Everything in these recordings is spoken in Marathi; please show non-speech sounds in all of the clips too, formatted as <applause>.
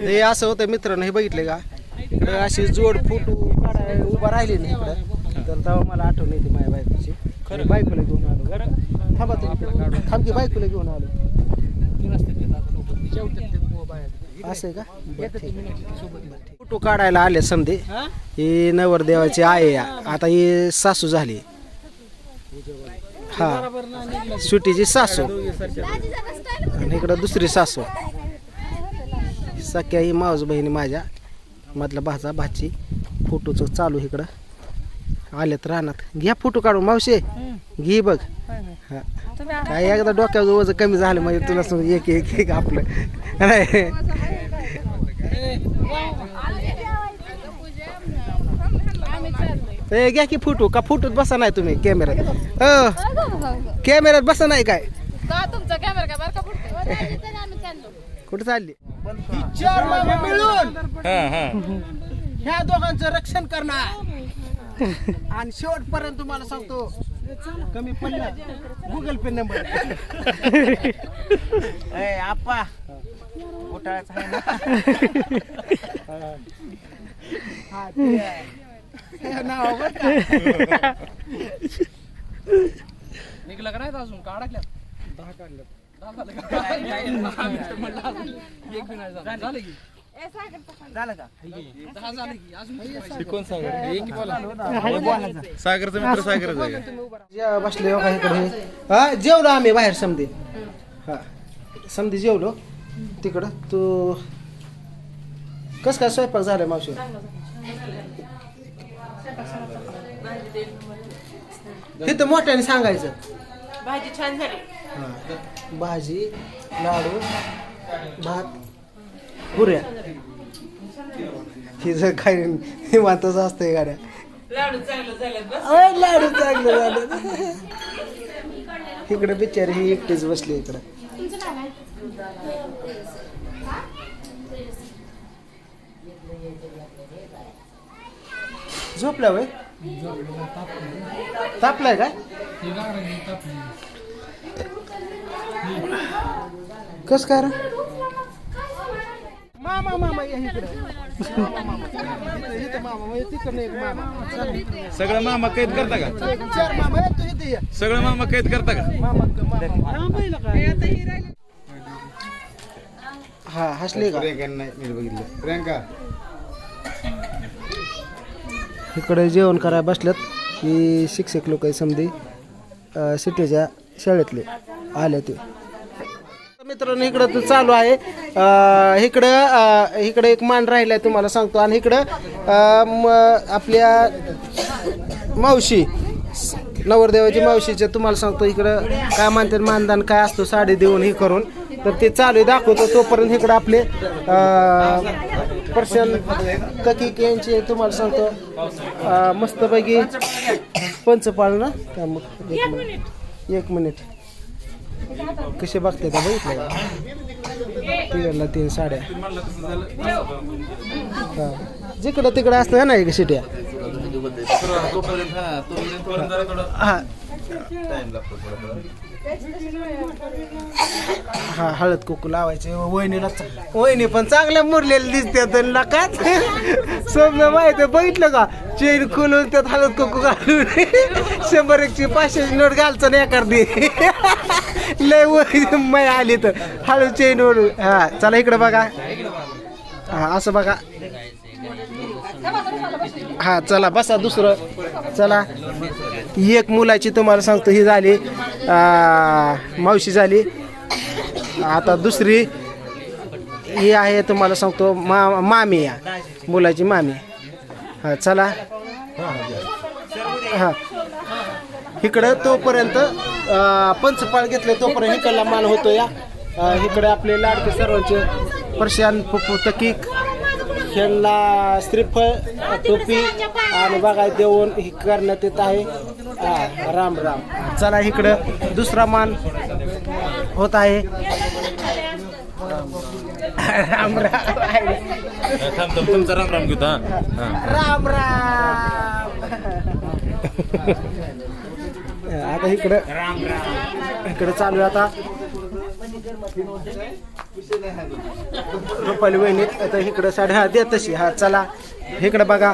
हे असं होतं मित्रांनो हे बघितले का? इकडं अशी जोड फोटो काढाय उभा राहिली ना इकडं. तर तेव्हा मला आठवण येते माझ्या बायकोची. खरं. बायकोला घेऊन आलो. थांबा तुम्ही थांब की बायकोला घेऊन आलो. असं आहे का? फोटो काढायला आले समजे ही? नवरदेवाची आहे. या. आता ही सासू झाली. हा. सुटीची सासू. आणि इकडं दुसरी सासू. सख्या ही मावस बहिणी माझ्या मधला भाचा भाची फोटोचं चालू इकडं. आलेत रानात. घ्या फोटो काढून मावशे. घे बघ. हा. काय एकदा डोक्याचं वजन कमी झालं म्हणजे तुला समज एक एक एक आपलं. नाही. ए घ्या की फोटो. का फोटोत बसा नाही तुम्ही कॅमेऱ्यात? हो. कॅमेऱ्यात बसा नाही काय? तुमचा कॅमेरा काय आम्ही चाललो? चालली चार मामा मिळून ह्या दोघांचं रक्षण करणार. आणि शेवटपर्यंत तुम्हाला सांगतो कमी पडलं. गुगल पे नंबर आप्पा. घोटाळ्याचा आहे ना. नाव बरं का? निघलं का नाही अजून? का दहा काढलं. सागरचा मित्र सागरच आहे. बसले हा जेवलो आम्ही बाहेर समधी. हा. समधी जेवलो. तिकडं तू कस काय स्वयंपाक झालाय मावशी? तिथं मोठ्याने सांगायचं. भाजी छान झाली. हा. भाजी लाडू भात पुऱ्या. ही जर काही निवांतच असतंय गाड्या. लाडू चांगलं झालं बस. अय, लाडू चांगलं झालं. इकडे बिचारी ही एकटीच बसली इकडं. झोपल्या वय तापलाय काय कस काय रे? मामा मामा या इकडे. सगळं मामा कैद करता का? चार मामा आहेत, तू इथे ये. सगळं मामा कैद करता का? हा हसले का? बघितलं. प्रियंका इकडे जेवण करायला बसल्यात. की शिक्षक लोक आहे समधी. सिटीच्या शाळेतले आले ते. मित्रांनो इकडं तर चालू आहे. इकडं इकडं एक मान राहिलाय तुम्हाला सांगतो. आणि इकडं आपल्या मावशी नवरदेवाची मावशीचे तुम्हाला सांगतो. इकडं काय मानतात मानदान काय असतो साडी देऊन हे करून. तर ते चालू आहे दाखवतो. तोपर्यंत इकडं आपले पर्सन ककिक यांचे तुम्हाला सांगतो. मस्तपैकी पंचपाळ ना? त्या मग? एक मिनिट. एक मिनिट. कसे बघते का बघितलं तिकडला तीन साड्या. हा. जिकडं तिकडं असतं ना एक शिट्या? हा हा हळद कुकू लावायचे वहिनीला वहिनी पण चांगल्या मुरलेल्या दिसते त्यांना का स्वप्न माहिती बघितलं का? चेन खोलून त्यात हळद कुकू घालून. शंभर एकशे पाचशेची नोट घालचं नाही एखादी. लय वहिनी मै आली तर. हळद चेन ओढून हा चला इकडे बघा. हा असं बघा. हा चला बसा दुसरं. चला. एक मुलाची तुम्हाला सांगतो ही झाली मावशी झाली. आता दुसरी ही आहे तुम्हाला सांगतो मा मामी या मुलाची मामी. हा चला. हा. इकडं तोपर्यंत पंचपाळ घेतले तोपर्यंत इकडला मान होतो या. इकडे आपले लाडके सर्वांचे प्रशांत पप्पू तकीक ह्यांना श्रीफळ टोपी आणि बघा देऊन हे करण्यात येत आहे. राम राम. चला इकडं दुसरा मान होत आहे. राम राम. तुमचा राम राम घेतो राम राम. आता इकडं इकडं चालू आहे आता. रुपाली वहिनीत आता इकडं साडी हा दे तशी. हा चला. इकडं बघा.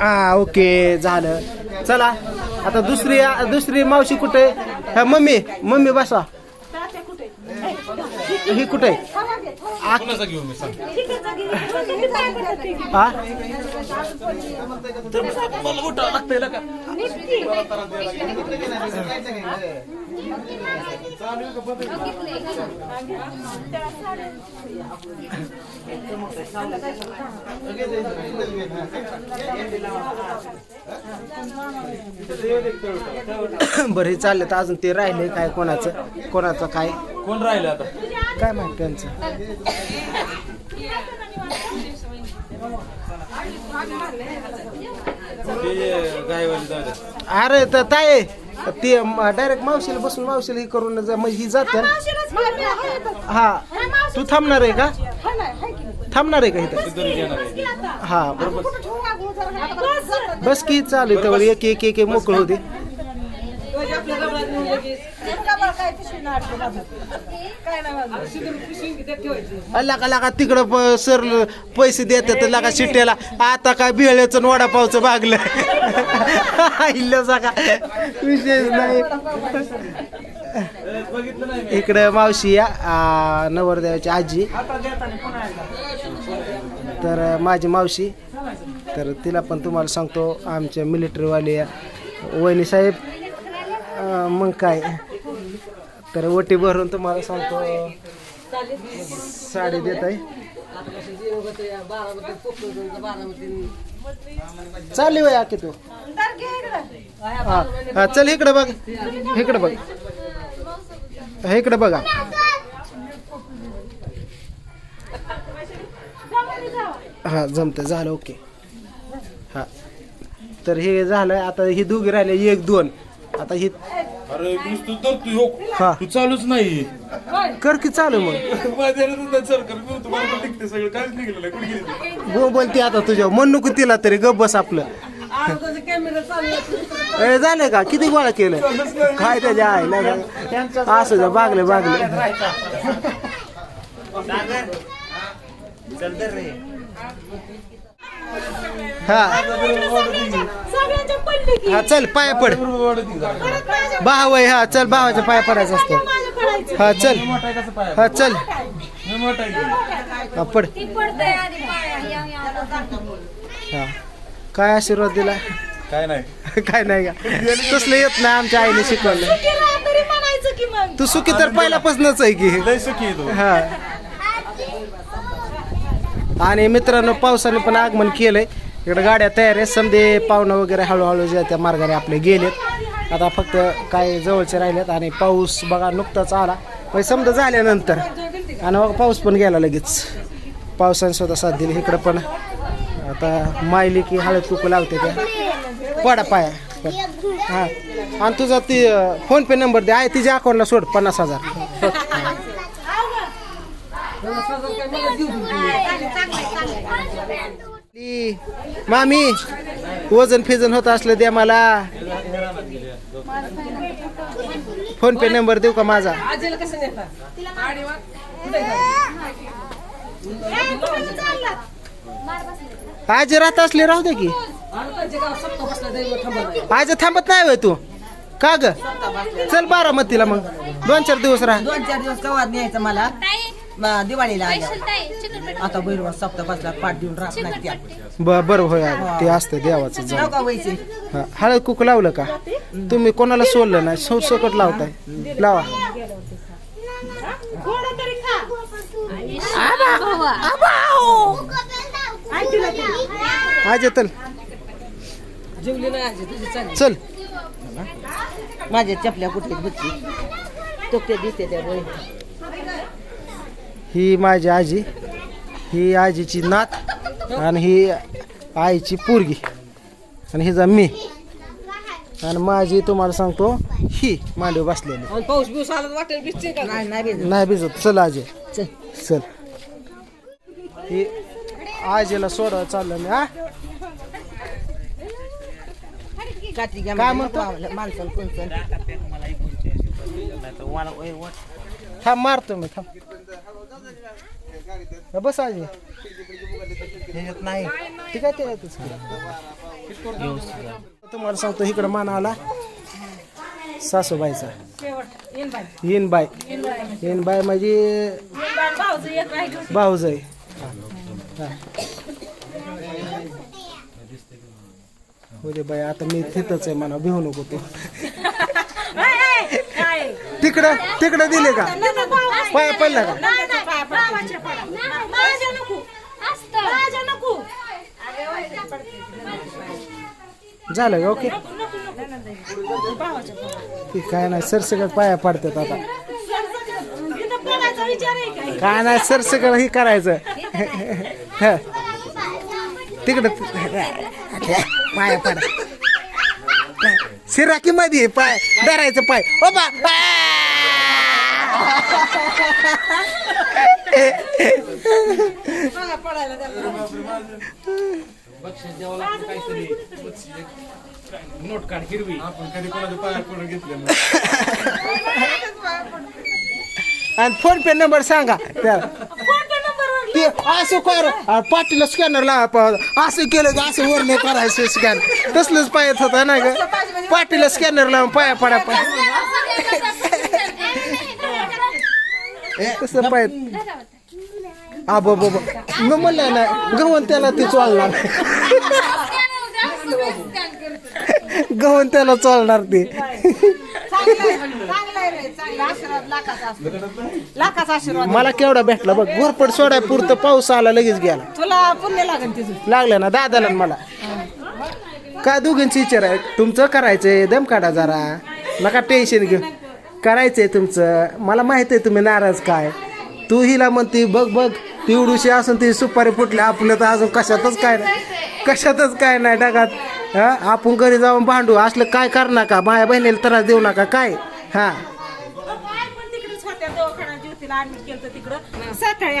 हा ओके झालं. चला. आता दुसरी दुसरी मावशी कुठे? हा मम्मी मम्मी बसा. ही कुठे? बरं हे चाललं तर अजून ते राहिले काय कोणाचं? कोणाचं काय? कोण राहिलं आता? काय माहिती त्यांचं. अरे तर ताय ते डायरेक्ट मावशीला बसून मावशीला हे करून जा- म्हणजे ही जाते. हा तू थांबणार आहे का? थांबणार आहे का इथं? हा बरोबर बस की चालू आहे एक एक एक एक मोकळ होते अल्ला का लागा तिकडं प- सर पैसे देतात तर लागा शिट्ट्याला. आता काय बिळ्याचं वडापावचं भागलं. <laughs> इल्लं का विशेष नाही. इकडं मावशी या नवरदेवाची आजी. तर माझी मावशी. तर तिला पण तुम्हाला सांगतो आमच्या मिलिटरीवाले वहिनी साहेब मग काय? तर ओटी भरून तुम्हाला सांगतो साडी देत आहे. चालली वय की तू. हा हा चल इकडे बघ. इकडे बघ. हा, इकडे बघा. हा जमतं झालं ओके. हा. तर हे झालं आता ही दोघी राहिले एक दोन. आता ही अरे नुसतं तर तू हो. तू चालूच नाही. कर की चालू मग. <laughs> माझ्या सरकार मी तुम्हाला पण निघते सगळं. काहीच निघलं नाही. कुठे गेली ती? गो बोलते आता तुझ्या मन नको तिला तरी गप बस आपलं. ए, झालं का? किती गोळा केलं? काय त्याच्या आहे नाही का? असं द्या बागले बागले. सागर <laughs> चल तर रे. हा. हा चल पाया पड. भाव आहे हा चल भावाच्या पाया पडायचं असतं. हा चल. हा चल. हा पड. हा काय आशीर्वाद दिला? काय नाही. <laughs> काय नाही का? तसलं येत नाही आमच्या आईने शिकवलं. तू सुखी तर पहिल्यापासूनच आहे की. सुखी हा. आणि मित्रांनो पावसाने पण आगमन केलंय. इकडे गाड्या तयार आहेत. समजे पाहुणं वगैरे हळूहळू ज्या त्या मार्गाने आपले गेलेत. आता फक्त काय जवळचे राहिलेत आणि पाऊस बघा नुकताच आला. पण समजा झाल्यानंतर आणि मग पाऊस पण गेला लगेच. पावसाने स्वतः साथ दिली इकडं पण. आता मायली की हळद कुकू लावते त्या. पडा पाया. हां. आणि तुझा ती फोनपे नंबर दे. आहे तिच्या अकाउंटला सोड पन्नास हजार. ली, मामी वजन फिजन होत असलं द्या मला. फोन पे नंबर देऊ का माझा? आज राहत असले राहू दे की. आज थांबत नाही होय तू. का ग? चल बारामतीला मग. दोन चार दिवस राहा. दोन चार दिवस न्यायचं मला. म- दिवाळीला आल्या. आता भैरवा सप्ताह बसला पाठ देऊन राहत नाही त्या. ब बरं होय ते असतं देवाचं जाऊ का व्हायचे हा, हळद कुक लावलं का? तुम्ही कोणाला सोडलं नाही सौ सकट लावताय. लावा. आज चल. जेवली नाही आजी तुझी चांगली. चल. माझ्या चपल्या कुठे बुच्ची तोक्ते दिसते त्या बळी ही माझी आजी ही आजीची नात आणि ही आईची पोरगी. आणि हिचा मी. आणि माझी तुम्हाला सांगतो ही मांडवी बसलेली. पाऊस बिऊस आला वाटेल भिजते का? नाही नाही भिजत. चल आजी. चल. चल. ही आजीला सोडा चाललं मी हा? काय म्हणतो? माणसं थांब मारतो मी थांब. बस आजी नाही. ठीक आहे ते. तुम्हाला सांगतो इकडं मान आला. सासूबाईचा. येन बाय येन बाय म्हणजे भाऊज आहे. हो. दे बाई आता मी तिथंच आहे म्हणा भिवू नको तू. <laughs> तिकडं तिकडं दिले का? पाया पडला का? झालं का? ओके. ते काय नाही सरसकट पाया पडतात आता. काय? नाही सरसकट हे करायचं. हं. तिकडं पाया पडा. सिराकी मध्ये पाय धरायचं पाय. ओ बा बक्षीस द्यावं लागतं काहीतरी बक्षीस एक नोट काढ हिरवी आणि फोन पे नंबर सांगा. त्याला ते असं कर. पाटीला स्कॅनर लावा प- असं केलं की असं वर नाही करायचं स्कॅन तसलंच पायत होतं ना ग पाटीला स्कॅनर लावून पाया पडा पाय तसं पायत आ बो बो बो. मी म्हणलं ना गहून त्याला ते चोळणार गहून त्याला चोळणार ते. लाखाचा आशीर्वाद मला केवढा भेटला बघ घोरपड सोडाय पुरतं पाऊस आला लगेच गेला. तुला पुण्य लागेल तिथं लागलं ना दादाला मला. काय दोघींची विचार आहे तुमचं करायचंय दम काढा जरा. नका टेन्शन घेऊ. करायचं आहे तुमचं? मला माहीत आहे तुम्ही नाराज काय. तू हिला म्हणते बघ बघ ती उडूशी असून ती सुपारी फुटली आपलं तर अजून कशातच काय नाही. कशातच काय नाही डगात हां आपण घरी जाऊन भांडू असलं काय कर नका. माया बहिणीला त्रास देऊ नका काय? हां. तिकडेच सकाळी